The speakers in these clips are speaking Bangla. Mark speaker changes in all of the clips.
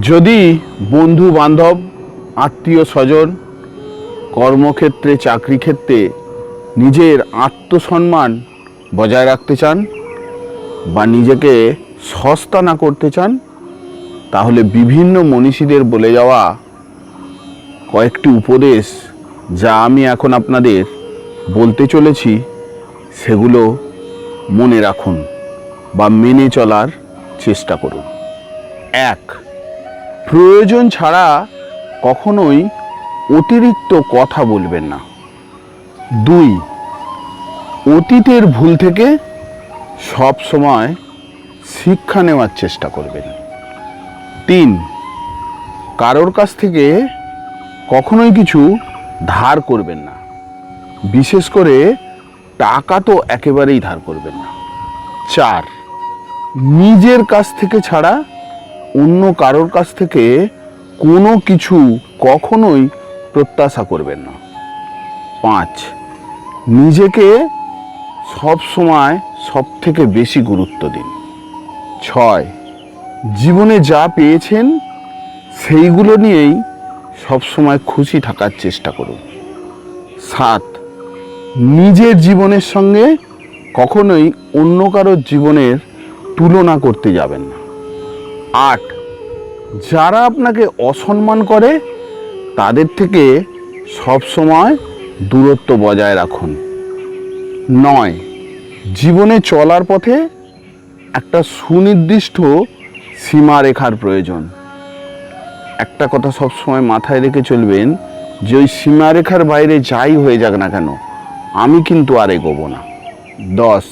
Speaker 1: যদি বন্ধু বান্ধব, আত্মীয় স্বজন, কর্মক্ষেত্রে চাকরি ক্ষেত্রে নিজের আত্মসম্মান বজায় রাখতে চান বা নিজেকে সস্তা না করতে চান, তাহলে বিভিন্ন মনীষীদের বলে যাওয়া কয়েকটি উপদেশ যা আমি এখন আপনাদের বলতে চলেছি, সেগুলো মনে রাখুন বা মেনে চলার চেষ্টা করুন। এক প্রয়োজন ছাড়া কখনোই অতিরিক্ত কথা বলবেন না। দুই, অতীতের ভুল থেকে সব সময় শিক্ষা নেওয়ার চেষ্টা করবেন। তিন, কারোর কাছ থেকে কখনোই কিছু ধার করবেন না। বিশেষ করে টাকা তো একেবারেই ধার করবেন না। চার, নিজের কাছ থেকে ছাড়া অন্য কারোর কাছ থেকে কোনো কিছু কখনোই প্রত্যাশা করবেন না। পাঁচ, নিজেকে সব সময় সব থেকে বেশি গুরুত্ব দিন। ছয়, জীবনে যা পেয়েছেন সেইগুলো নিয়েই সবসময় খুশি থাকার চেষ্টা করুন। সাত, নিজের জীবনের সঙ্গে কখনোই অন্য কারোর জীবনের তুলনা করতে যাবেন না। আট। যারা আপনাকে অসম্মান করে, তাদের থেকে সবসময় দূরত্ব বজায় রাখুন। নয়, জীবনে চলার পথে একটা সুনির্দিষ্ট সীমারেখার প্রয়োজন। একটা কথা সবসময় মাথায় রেখে চলবেন, যে ওই সীমারেখার বাইরে যাই হয়ে যাক না কেন, আমি কিন্তু আর এগোবো না। দশ,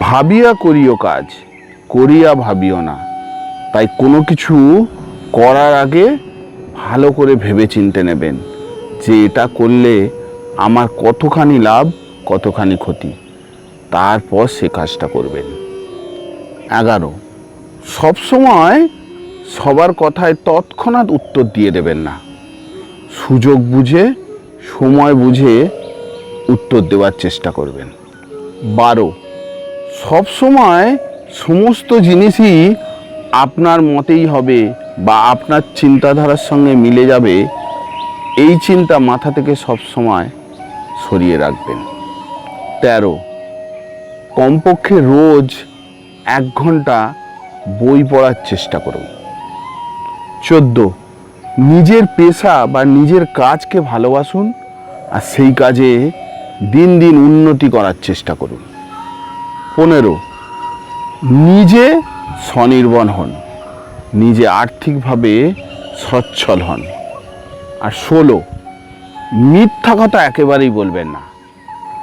Speaker 1: ভাবিয়া করিও কাজ, করিয়া ভাবিও না। তাই কোনো কিছু করার আগে ভালো করে ভেবে চিনতে নেবেন যে এটা করলে আমার কতখানি লাভ, কতখানি ক্ষতি। তারপর সে কাজটা করবেন। এগারো। সবসময় সবার কথায় তৎক্ষণাৎ উত্তর দিয়ে দেবেন না। সুযোগ বুঝে, সময় বুঝে উত্তর দেওয়ার চেষ্টা করবেন। বারো। সবসময় সমস্ত জিনিসই আপনার মতেই হবে বা আপনার চিন্তাধারার সঙ্গে মিলে যাবে, এই চিন্তা মাথা থেকে সবসময় সরিয়ে রাখবেন। তেরো, কমপক্ষে রোজ এক ঘণ্টা বই পড়ার চেষ্টা করুন। চোদ্দ, নিজের পেশা বা নিজের কাজকে ভালোবাসুন আর সেই কাজে দিন দিন উন্নতি করার চেষ্টা করুন। পনেরো, নিজে স্বনির্ভর হন, নিজে আর্থিকভাবে সচ্ছল হন। আর ষোলো, মিথ্যা কথা একেবারেই বলবেন না।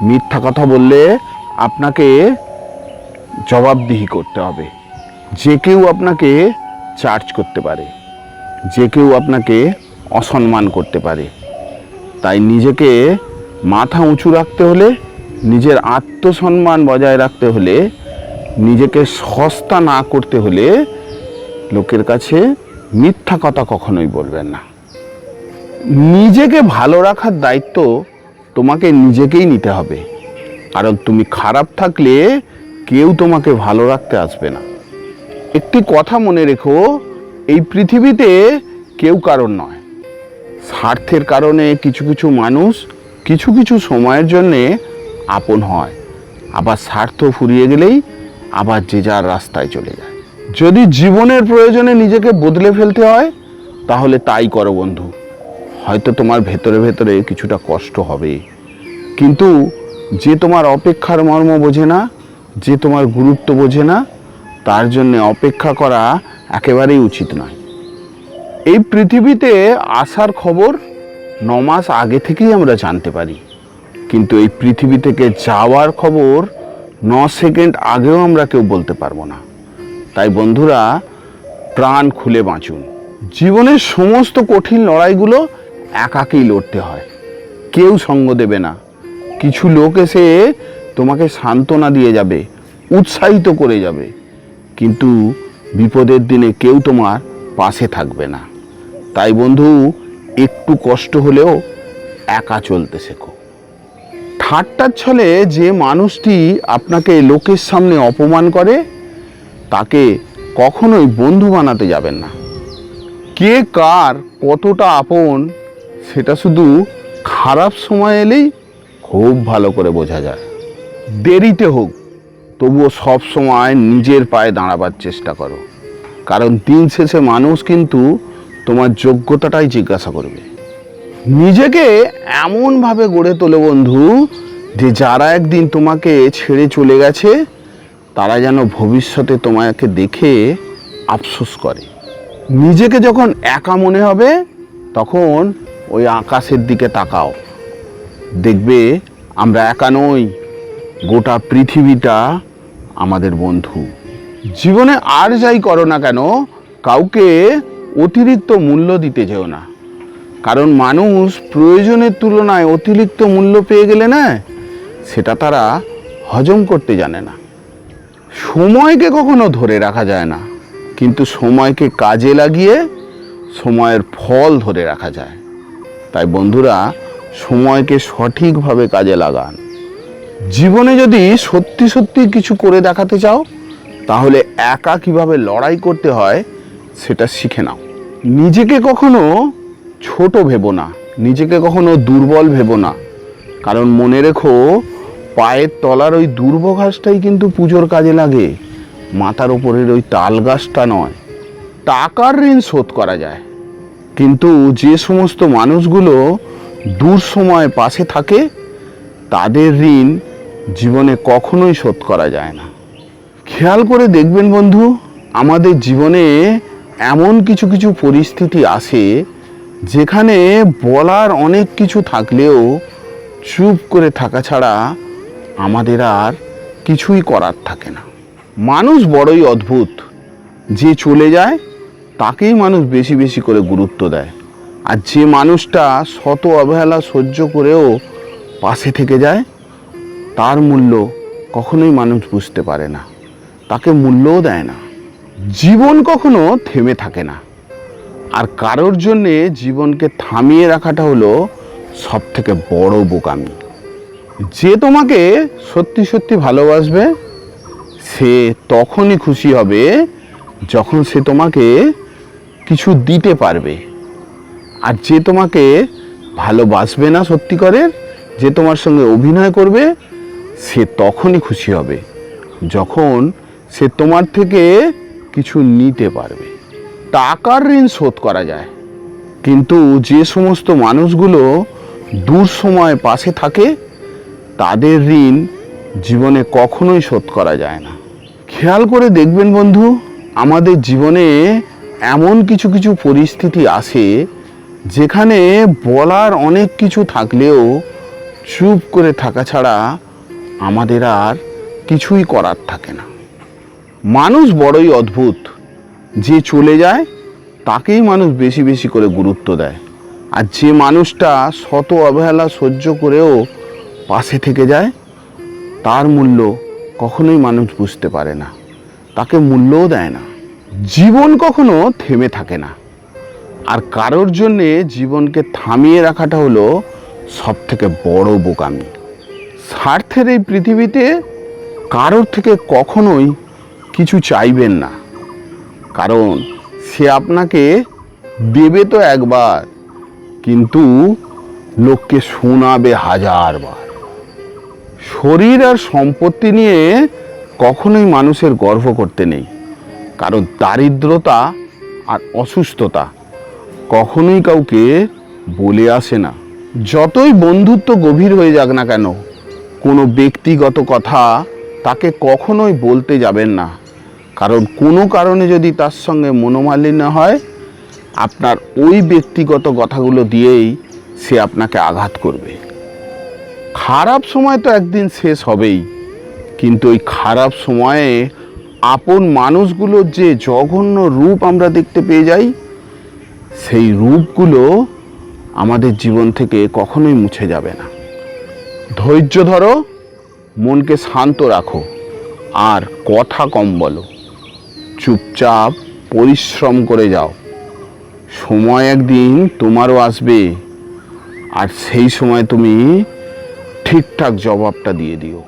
Speaker 1: মিথ্যা কথা বললে আপনাকে জবাবদিহি করতে হবে। যে কেউ আপনাকে চার্জ করতে পারে, যে কেউ আপনাকে অসম্মান করতে পারে। তাই নিজেকে মাথা উঁচু রাখতে হলে, নিজের আত্মসম্মান বজায় রাখতে হলে নিজেকে সস্তা না করতে হলে লোকের কাছে মিথ্যা কথা কখনোই বলবেন না। নিজেকে ভালো রাখার দায়িত্ব তোমাকে নিজেকেই নিতে হবে। কারণ তুমি খারাপ থাকলে কেউ তোমাকে ভালো রাখতে আসবে না। একটি কথা মনে রেখো, এই পৃথিবীতে কেউ কারণ নয়। স্বার্থের কারণে কিছু কিছু মানুষ কিছু কিছু সময়ের জন্যে আপন হয়। আবার স্বার্থ ফুরিয়ে গেলেই আবার যে যার রাস্তায় চলে যায়। যদি জীবনের প্রয়োজনে নিজেকে বদলে ফেলতে হয়, তাহলে তাই করো বন্ধু। হয়তো তোমার ভেতরে ভেতরে কিছুটা কষ্ট হবে। কিন্তু যে তোমার অপেক্ষার মর্ম বোঝে না, যে তোমার গুরুত্ব বোঝে না, তার জন্যে অপেক্ষা করা একেবারেই উচিত নয়। এই পৃথিবীতে আসার খবর ন মাস আগে থেকেই আমরা জানতে পারি। কিন্তু এই পৃথিবী থেকে যাওয়ার খবর ন সেকেন্ড আগেও আমরা কেউ বলতে পারব না। তাই বন্ধুরা, প্রাণ খুলে বাঁচুন। জীবনের সমস্ত কঠিন লড়াইগুলো একাকেই লড়তে হয়। কেউ সঙ্গ দেবে না। কিছু লোক এসে তোমাকে সান্ত্বনা দিয়ে যাবে, উৎসাহিত করে যাবে। কিন্তু বিপদের দিনে কেউ তোমার পাশে থাকবে না। তাই বন্ধু, একটু কষ্ট হলেও একা চলতে শেখো। ঠাট্টার ছলে যে মানুষটি আপনাকে লোকের সামনে অপমান করে, তাকে কখনোই বন্ধু বানাতে যাবেন না। কে কার কতটা আপন, সেটা শুধু খারাপ সময় এলেই খুব ভালো করে বোঝা যায়। দেরিতে হোক, তবুও সব সময় নিজের পায়ে দাঁড়াবার চেষ্টা করো। কারণ দিন শেষে মানুষ কিন্তু তোমার যোগ্যতাটাই জিজ্ঞাসা করবে। নিজেকে এমনভাবে গড়ে তোলো বন্ধু, যে যারা একদিন তোমাকে ছেড়ে চলে গেছে, তারা যেন ভবিষ্যতে তোমাকে দেখে আফসোস করে। নিজেকে যখন একা মনে হবে, তখন ওই আকাশের দিকে তাকাও। দেখবে আমরা একা নই, গোটা পৃথিবীটা আমাদের বন্ধু। জীবনে আর যাই করো না কেন, কাউকে অতিরিক্ত মূল্য দিতে যেও না। কারণ মানুষ প্রয়োজনের তুলনায় অতিরিক্ত মূল্য পেয়ে গেলে না, সেটা তারা হজম করতে জানে না। সময়কে কখনো ধরে রাখা যায় না, কিন্তু সময়কে কাজে লাগিয়ে সময়ের ফল ধরে রাখা যায়। তাই বন্ধুরা, সময়কে সঠিকভাবে কাজে লাগান। জীবনে যদি সত্যি সত্যি কিছু করে দেখাতে চাও, তাহলে একা কীভাবে লড়াই করতে হয়, সেটা শিখে নাও। নিজেকে কখনো ছোট ভেবো না, নিজেকে কখনো দুর্বল ভেবো না। কারণ মনে রেখো, পায়ের তলার ওই দুর্ব ঘাসটাই কিন্তু পুজোর কাজে লাগে। মাথার ওপরের ওই তাল গাছটা নয়। টাকার ঋণ শোধ করা যায়। কিন্তু যে সমস্ত মানুষগুলো দূর সময় পাশে থাকে, তাদের ঋণ জীবনে কখনোই শোধ করা যায় না। খেয়াল করে দেখবেন বন্ধু, আমাদের জীবনে এমন কিছু কিছু পরিস্থিতি আসে যেখানে বলার অনেক কিছু থাকলেও চুপ করে থাকা ছাড়া আমাদের আর কিছুই করার থাকে না। মানুষ বড়ই অদ্ভুত। যে চলে যায়, তাকেই মানুষ বেশি বেশি করে গুরুত্ব দেয়। আর যে মানুষটা শত অবহেলা সহ্য করেও পাশে থেকে যায়, তার মূল্য কখনোই মানুষ বুঝতে পারে না। তাকে মূল্যও দেয় না। জীবন কখনো থেমে থাকে না। আর কারোর জন্যে জীবনকে থামিয়ে রাখাটা হলো সব থেকে বড় বোকামি। যে তোমাকে সত্যি সত্যি ভালোবাসবে, সে তখনই খুশি হবে যখন সে তোমাকে কিছু দিতে পারবে। আর যে তোমাকে ভালোবাসবে না সত্যি করে যে তোমার সঙ্গে অভিনয় করবে, সে তখনই খুশি হবে যখন সে তোমার থেকে কিছু নিতে পারবে। টাকার ঋণ শোধ করা যায়। কিন্তু যে সমস্ত মানুষগুলো দূর সময় পাশে থাকে, তাদের ঋণ জীবনে কখনোই শোধ করা যায় না। খেয়াল করে দেখবেন বন্ধু, আমাদের জীবনে এমন কিছু কিছু পরিস্থিতি আসে, যেখানে বলার অনেক কিছু থাকলেও চুপ করে থাকা ছাড়া আমাদের আর কিছুই করার থাকে না। মানুষ বড়ই অদ্ভুত। যে চলে যায়, তাকেই মানুষ বেশি বেশি করে গুরুত্ব দেয়। আর যে মানুষটা শত অবহেলা সহ্য করেও পাশে থেকে যায়, তার মূল্য কখনোই মানুষ বুঝতে পারে না। তাকে মূল্যও দেয় না। জীবন কখনো থেমে থাকে না। আর কারোর জন্যে জীবনকে থামিয়ে রাখাটা হলো সব থেকে বড় বোকামি। স্বার্থের এই পৃথিবীতে কারোর থেকে কখনোই কিছু চাইবেন না। কারণ সে আপনাকে দেবে তো একবার, কিন্তু লোককে শোনাবে হাজারবার শরীর আর সম্পত্তি নিয়ে কখনোই মানুষের গর্ব করতে নেই, কারণ দারিদ্রতা আর অসুস্থতা কখনোই কাউকে বলে আসে না। যতই বন্ধুত্ব গভীর হয়ে যাক না কেন, কোনো ব্যক্তিগত কথা তাকে কখনোই বলতে যাবেন না। কারণ কোনো কারণে যদি তার সঙ্গে মনোমালিন্য হয়, আপনার ওই ব্যক্তিগত কথাগুলো দিয়েই সে আপনাকে আঘাত করবে। খারাপ সময় তো একদিন শেষ হবেই, কিন্তু ওই খারাপ সময়ে আপন মানুষগুলোর যে জঘন্য রূপ আমরা দেখতে পেয়ে যাই, সেই রূপগুলো আমাদের জীবন থেকে কখনোই মুছে যাবে না। ধৈর্য ধরো, মনকে শান্ত রাখো, আর কথা কম বলো। চুপচাপ পরিশ্রম করে যাও। সময় একদিন তোমারও আসবে। আর সেই সময় তুমি ঠিকঠাক জবাবটা দিয়ে দিও।